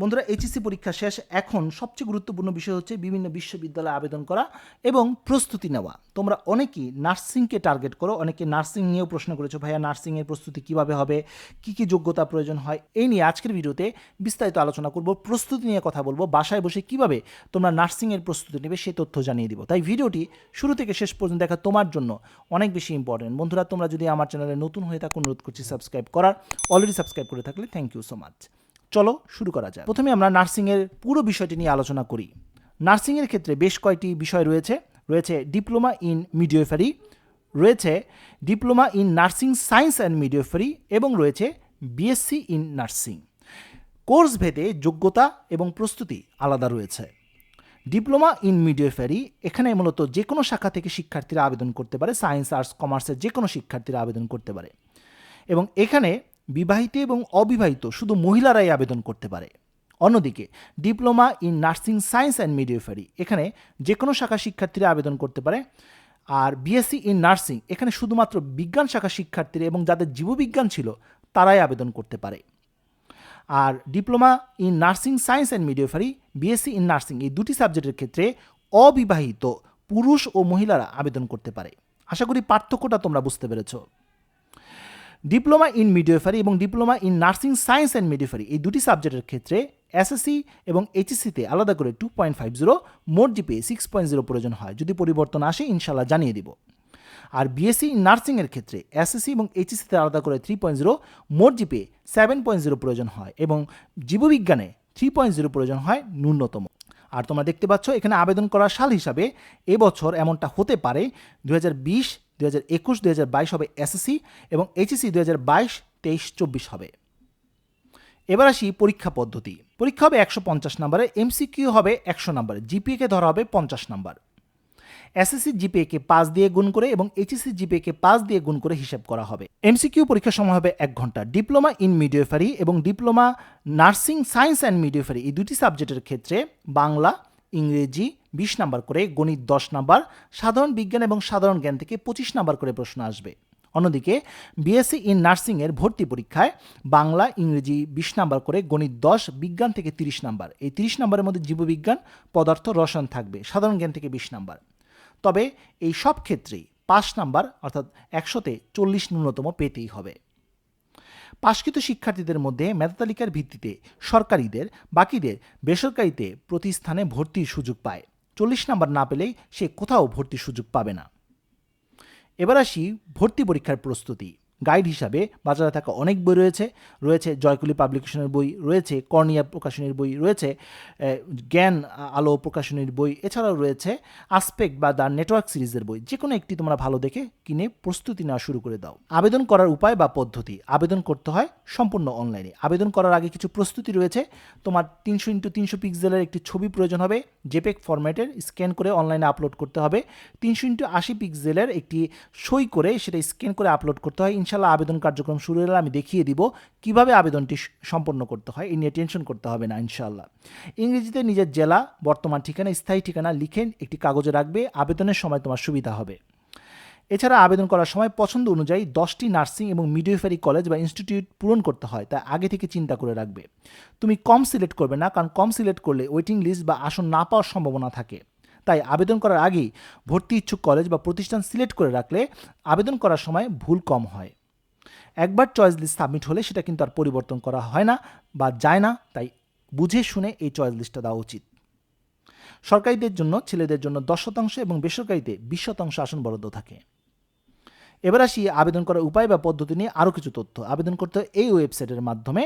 বন্ধুরা, এইচএসসি পরীক্ষা শেষ। এখন সবচেয়ে গুরুত্বপূর্ণ বিষয় হচ্ছে বিভিন্ন বিশ্ববিদ্যালয়ে আবেদন করা এবং প্রস্তুতি নেওয়া। তোমরা অনেকেই নার্সিংকে টার্গেট করো, অনেকে নার্সিং নিয়েও প্রশ্ন করেছ, ভাইয়া, নার্সিংয়ের প্রস্তুতি কীভাবে হবে? কি কি যোগ্যতা প্রয়োজন হয়? এই নিয়ে আজকের ভিডিওতে বিস্তারিত আলোচনা করব, প্রস্তুতি নিয়ে কথা বলব, বাসায় বসে কীভাবে তোমরা নার্সিংয়ের প্রস্তুতি নেবে সেই তথ্য জানিয়ে দিব। তাই ভিডিওটি শুরু থেকে শেষ পর্যন্ত দেখা তোমার জন্য অনেক বেশি ইম্পর্টেন্ট বন্ধুরা, তোমরা যদি আমার চ্যানেলে নতুন হয়ে থাকো, অনুরোধ করছি সাবস্ক্রাইব করার। অলরেডি সাবস্ক্রাইব করে থাকলে থ্যাংক ইউ সো মাচ চলো শুরু করা যায় প্রথমে আমরা নার্সিংয়ের পুরো বিষয়টি নিয়ে আলোচনা করি। নার্সিংয়ের ক্ষেত্রে বেশ কয়েকটি বিষয় রয়েছে। রয়েছে ডিপ্লোমা ইন মিডিওফারি, রয়েছে diploma in nursing science and midwifery এবং রয়েছে বিএসসি ইন নার্সিং। কোর্স ভেদে যোগ্যতা এবং প্রস্তুতি আলাদা রয়েছে। ডিপ্লোমা ইন মিডিওফারি এখানে মূলত যে কোনো শাখা থেকে শিক্ষার্থীরা আবেদন করতে পারে, সায়েন্স, আর্টস, কমার্সের যে কোনো শিক্ষার্থীরা আবেদন করতে পারে। এবং এখানে বিবাহিত এবং অবিবাহিত শুধু মহিলারাই আবেদন করতে পারে। অন্যদিকে, diploma in nursing science and midwifery এখানে যে কোনো শাখা শিক্ষার্থীরা আবেদন করতে পারে। আর বিএসসি ইন নার্সিং এখানে শুধুমাত্র বিজ্ঞান শাখা শিক্ষার্থীরা এবং যাদের জীববিজ্ঞান ছিল, তারাই আবেদন করতে পারে। আর diploma in nursing science and midwifery BSc in nursing এই দুটি সাবজেক্টের ক্ষেত্রে অবিবাহিত পুরুষ ও মহিলারা আবেদন করতে পারে। আশা করি পার্থক্যটা তোমরা বুঝতে পেরেছ। ডিপ্লোমা ইন মিডিওফারি এবং diploma in nursing science and midwifery এই দুটি সাবজেক্টের ক্ষেত্রে এসএসসি এবং এইচএসসিতে আলাদা করে টু পয়েন্ট ফাইভ জিরো মোট জিপে সিক্স পয়েন্ট জিরো প্রয়োজন হয়। যদি পরিবর্তন আসে ইনশাল্লাহ জানিয়ে দিব। আর বিএসসি ইন নার্সিংয়ের ক্ষেত্রে এসএসসি এবং এইচএসসিতে আলাদা করে থ্রি পয়েন্ট জিরো মোট জিপে সেভেন পয়েন্ট জিরো প্রয়োজন হয় এবং জীববিজ্ঞানে থ্রি পয়েন্ট জিরো প্রয়োজন হয় ন্যূনতম। আর তোমরা দেখতে পাচ্ছ, এখানে আবেদন করার সাল হিসাবে এবছর এমনটা হতে পারে দু হাজার বিশ হাজার একুশ দু হাজার বাইশ হবে এসএসসি এবং এইচএসসি দু হাজার বাইশ, তেইশ, চব্বিশ হবে। এবার আসি পরীক্ষা পদ্ধতি। পরীক্ষা হবে একশো পঞ্চাশ নম্বরে এমসিকিউ হবে একশো নম্বরে জিপিএকে ধরা হবে পঞ্চাশ নম্বর। এসএসসি জিপিএকে পাঁচ দিয়ে গুণ করে এবং এইচএসসি জিপিএকে পাঁচ দিয়ে গুণ করে হিসাব করা হবে। এমসিকিউ পরীক্ষার সময় হবে এক ঘণ্টা। ডিপ্লোমা ইন মিডিওফারি এবং diploma nursing science and midwifery এই দুটি সাবজেক্টের ক্ষেত্রে বাংলা ইংরেজি বিশ নাম্বার করে, গণিত দশ নাম্বার, সাধারণ বিজ্ঞান এবং সাধারণ জ্ঞান থেকে পঁচিশ নাম্বার করে প্রশ্ন আসবে। অন্যদিকে, বিএসসি ইন নার্সিংয়ের ভর্তি পরীক্ষায় বাংলা, ইংরেজি বিশ নাম্বার করে, গণিত দশ, বিজ্ঞান থেকে তিরিশ নাম্বার। এই তিরিশ নাম্বারের মধ্যে জীববিজ্ঞান, পদার্থ, রসায়ন থাকবে, সাধারণ জ্ঞান থেকে বিশ নাম্বার। তবে এই সব ক্ষেত্রেই পাঁচ নাম্বার, অর্থাৎ একশোতে চল্লিশ ন্যূনতম পেতেই হবে। পাশকৃত শিক্ষার্থীদের মধ্যে মেধাতালিকার ভিত্তিতে সরকারিদের, বাকিদের বেসরকারিতে প্রতিস্থানে ভর্তির সুযোগ পায়। চল্লিশ নাম্বার না পেলেই সে কোথাও ভর্তির সুযোগ পাবে না। এবার আসি ভর্তি পরীক্ষার প্রস্তুতি। গাইড হিসাবে বাজারে থাকা অনেক বই রয়েছে। রয়েছে জয়কুলি পাবলিকেশনের বই, রয়েছে কর্নিয়া প্রকাশনীর বই, রয়েছে জ্ঞান আলো প্রকাশনীর বই, এছাড়াও রয়েছে আসপেক্ট বা দ্য নেটওয়ার্ক সিরিজের বই। যে কোনো একটি তোমরা ভালো দেখে কিনে প্রস্তুতি নেওয়া শুরু করে দাও। আবেদন করার উপায় বা পদ্ধতি? আবেদন করতে হয় সম্পূর্ণ অনলাইনে। আবেদন করার আগে কিছু প্রস্তুতি রয়েছে। তোমার তিনশো ইন্টু তিনশো পিক্সেলের একটি ছবি প্রয়োজন হবে। জেপেক ফরম্যাটের স্ক্যান করে অনলাইনে আপলোড করতে হবে। তিনশো ইন্টু আশি পিক্সেলের একটি সই করে সেটা স্ক্যান করে আপলোড করতে হয়। ইনশাল্লাহ আবেদন কার্যক্রম শুরু হলে আমি দেখিয়ে দিব কীভাবে আবেদনটি সম্পন্ন করতে হয়। এই নিয়ে টেনশন করতে হবে না ইনশাল্লাহ ইংরেজিতে নিজের জেলা, বর্তমান ঠিকানা, স্থায়ী ঠিকানা লিখে একটি কাগজে রাখবে। আবেদনের সময় তোমার সুবিধা হবে। এছাড়া আবেদন করার সময় পছন্দ অনুযায়ী দশটি নার্সিং এবং মিডিওফারি কলেজ বা ইনস্টিটিউট পূরণ করতে হয়, তা আগে থেকে চিন্তা করে রাখবে। তুমি কম সিলেক্ট করবে না, কারণ কম সিলেক্ট করলে ওয়েটিং লিস্ট বা আসন না পাওয়ার সম্ভাবনা থাকে। তাই আবেদন করার আগেই ভর্তি ইচ্ছুক কলেজ বা প্রতিষ্ঠান সিলেক্ট করে রাখলে আবেদন করার সময় ভুল কম হয়। একবার চয়েস লিস্ট সাবমিট হলে সেটা কিন্তু আর পরিবর্তন করা হয় না বা যায় না, তাই বুঝে শুনে এই চয়েস লিস্টটা দেওয়া উচিত। সরকারিদের জন্য, ছেলেদের জন্য দশ শতাংশ এবং বেসরকারিতে বিশ শতাংশ আসন বরাদ্দ থাকে। এবার আসি আবেদন করার উপায় বা পদ্ধতি নিয়ে আরও কিছু তথ্য। আবেদন করতে এই ওয়েবসাইটের মাধ্যমে।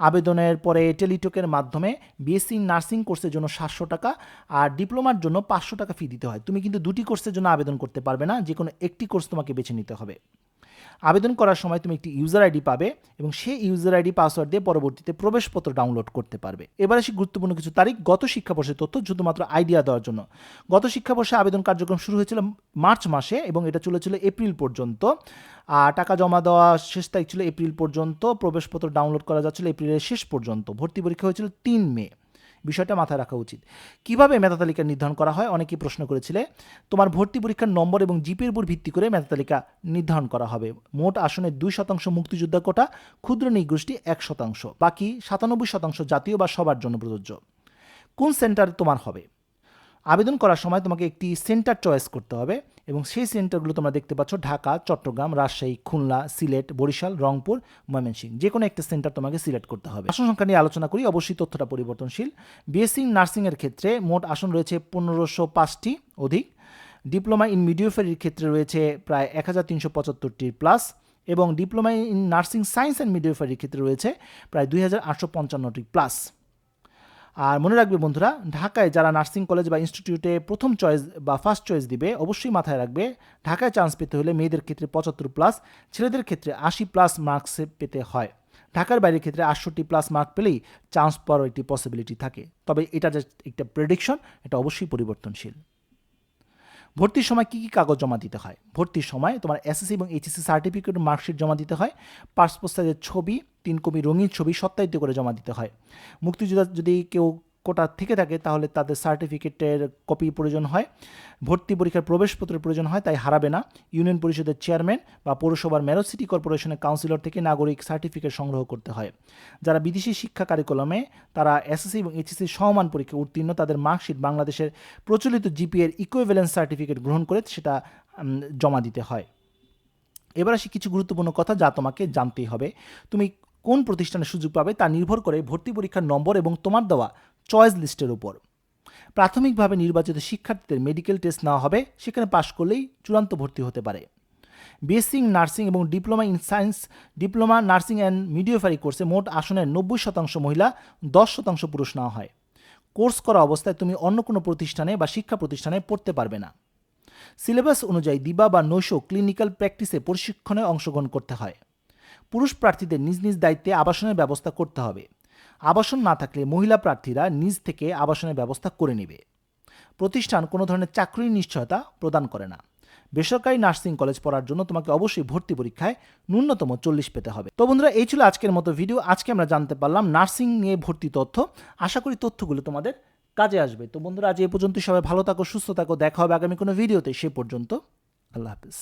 আবেদনের পরে টেলিটকের মাধ্যমে বিএসসি নার্সিং কোর্সের জন্য সাতশো টাকা আর ডিপ্লোমার জন্য পাঁচশো টাকা ফি দিতে হয়। তুমি কিন্তু দুটি কোর্সের জন্য আবেদন করতে পারবে না যে কোনো একটি কোর্স তোমাকে বেছে নিতে হবে। আবেদন করার সময় তুমি একটি ইউজার আইডি পাবে এবং সেই ইউজার আইডি পাসওয়ার্ড দিয়ে পরবর্তীতে প্রবেশপত্র ডাউনলোড করতে পারবে। এবার আসি গুরুত্বপূর্ণ কিছু তারিখ, গত শিক্ষাবর্ষের তথ্য, শুধুমাত্র আইডিয়া দেওয়ার জন্য। গত শিক্ষাবর্ষে আবেদন কার্যক্রম শুরু হয়েছিল মার্চ মাসে এবং এটা চলেছিল এপ্রিল পর্যন্ত। আর টাকা জমা দেওয়া শেষ তারিখ ছিল এপ্রিল পর্যন্ত, প্রবেশপত্র ডাউনলোড করা যাচ্ছিল এপ্রিলের শেষ পর্যন্ত। ভর্তি পরীক্ষা হয়েছিল তিন মে। বিষয়টা মাথায় রাখা উচিত। কীভাবে মেধা তালিকা নির্ধারণ করা হয়? অনেকেই প্রশ্ন করেছিলে, তোমার ভর্তি পরীক্ষার নম্বর এবং জিপির উপর ভিত্তি করে মেধা তালিকা নির্ধারণ করা হবে। মোট আসনের দুই শতাংশ মুক্তিযোদ্ধা কোটা, ক্ষুদ্র নিগোষ্ঠী এক শতাংশ, বাকি সাতানব্বই শতাংশ জাতীয় বা সবার জন্য প্রযোজ্য। কোন সেন্টার তোমার হবে? আবেদন করার সময় তোমাকে একটি সেন্টার চয়েস করতে হবে এবং সেই সেন্টারগুলো তোমরা দেখতে পাচ্ছ, ঢাকা, চট্টগ্রাম, রাজশাহী, খুলনা, সিলেট, বরিশাল, রংপুর, ময়মনসিংহ। যে কোনো একটা সেন্টার তোমাকে সিলেক্ট করতে হবে। আসন সংখ্যা নিয়ে আলোচনা করি। অবশ্যই তথ্যটা পরিবর্তনশীল। বিএসসি নার্সিংয়ের ক্ষেত্রে মোট আসন রয়েছে পনেরোশো পাঁচটি অধিক। ডিপ্লোমা ইন মিডিওফেরির ক্ষেত্রে রয়েছে প্রায় এক হাজার তিনশো পঁচাত্তরটি প্লাস এবং diploma in nursing science and মিডিওফেরির ক্ষেত্রে রয়েছে প্রায় দুই হাজার আটশো পঞ্চান্নটি প্লাস। আর মনে রাখবে বন্ধুরা, ঢাকায় যারা নার্সিং কলেজ বা ইনস্টিটিউটে প্রথম চয়েস বা ফার্স্ট চয়েস দিবে, অবশ্যই মাথায় রাখবে, ঢাকায় চান্স পেতে হলে মেয়েদের ক্ষেত্রে পঁচাত্তর প্লাস ছেলেদের ক্ষেত্রে আশি প্লাস মার্কস পেতে হয়। ঢাকার বাইরের ক্ষেত্রে আটষট্টি প্লাস মার্ক পেলেই চান্স পাওয়ার একটি পসিবিলিটি থাকে। তবে এটা যে একটা প্রেডিকশন এটা অবশ্যই পরিবর্তনশীল। ভর্তির সময় কী কী কাগজ জমা দিতে হয়? ভর্তির সময় তোমার এসএসসি এবং এইচএসসি সার্টিফিকেট মার্কশিট জমা দিতে হয় পাসপোর্ট সাইজের ছবি, তিন কপি রঙিন ছবি সত্যায়িত করে জমা দিতে হয়। মুক্তিযোদ্ধা যদি কেউ কোটা থেকে থাকে, তাহলে তাদের সার্টিফিকেটের কপি প্রয়োজন হয়। ভর্তি পরীক্ষার প্রবেশপত্রের প্রয়োজন হয়, তাই হারাবে না। ইউনিয়ন পরিষদের চেয়ারম্যান বা পৌরসভার মেয়র সিটি কর্পোরেশনের কাউন্সিলর থেকে নাগরিক সার্টিফিকেট সংগ্রহ করতে হয়। যারা বিদেশি শিক্ষা কারিকুলামে তারা এসএসসি এবং এইচএসসি সমান পরীক্ষা উত্তীর্ণ, তাদের মার্কশিট বাংলাদেশের প্রচলিত জিপিএর ইকুইভ্যালেন্স সার্টিফিকেট গ্রহণ করে সেটা জমা দিতে হয়। এবার আসি কিছু গুরুত্বপূর্ণ কথা যা তোমাকে জানতেই হবে। তুমি কোন প্রতিষ্ঠানে সুযোগ পাবে তা নির্ভর করে ভর্তি পরীক্ষার নম্বর এবং তোমার দেওয়া চয়েস লিস্টের উপর। প্রাথমিকভাবে নির্বাচিত শিক্ষার্থীদের মেডিকেল টেস্ট নেওয়া হবে, সেখানে পাশ করলেই চূড়ান্ত ভর্তি হতে পারে। বিএসসি নার্সিং এবং diploma in science diploma nursing and midwifery কোর্সে মোট আসনের নব্বই শতাংশ মহিলা, দশ শতাংশ পুরুষ নেওয়া হয়। কোর্স করা অবস্থায় তুমি অন্য কোনো প্রতিষ্ঠানে বা শিক্ষা প্রতিষ্ঠানে পড়তে পারবে না। সিলেবাস অনুযায়ী দিবা বা নৈশ ক্লিনিক্যাল প্র্যাকটিসে প্রশিক্ষণে অংশগ্রহণ করতে হয়। পুরুষ প্রার্থীদের নিজ নিজ দায়িত্বে আবাসনের ব্যবস্থা করতে হবে। আবাসন না থাকলে মহিলা প্রার্থীরা নিজ থেকে আবাসনের ব্যবস্থা করে নেবে। প্রতিষ্ঠান কোনো ধরনের চাকরির নিশ্চয়তা প্রদান করে না। বেসরকারি নার্সিং কলেজ পড়ার জন্য তোমাকে অবশ্যই ভর্তি পরীক্ষায় ন্যূনতম চল্লিশ পেতে হবে। তো বন্ধুরা, এই ছিল আজকের মতো ভিডিও। আজকে আমরা জানতে পারলাম নার্সিং নিয়ে ভর্তি তথ্য। আশা করি তথ্যগুলো তোমাদের কাজে আসবে। তো বন্ধুরা, আজ এ পর্যন্ত সবাই ভালো থাকো, সুস্থ থাকো। দেখা হবে আগামী কোনো ভিডিওতে। সে পর্যন্ত আল্লাহ হাফিজ।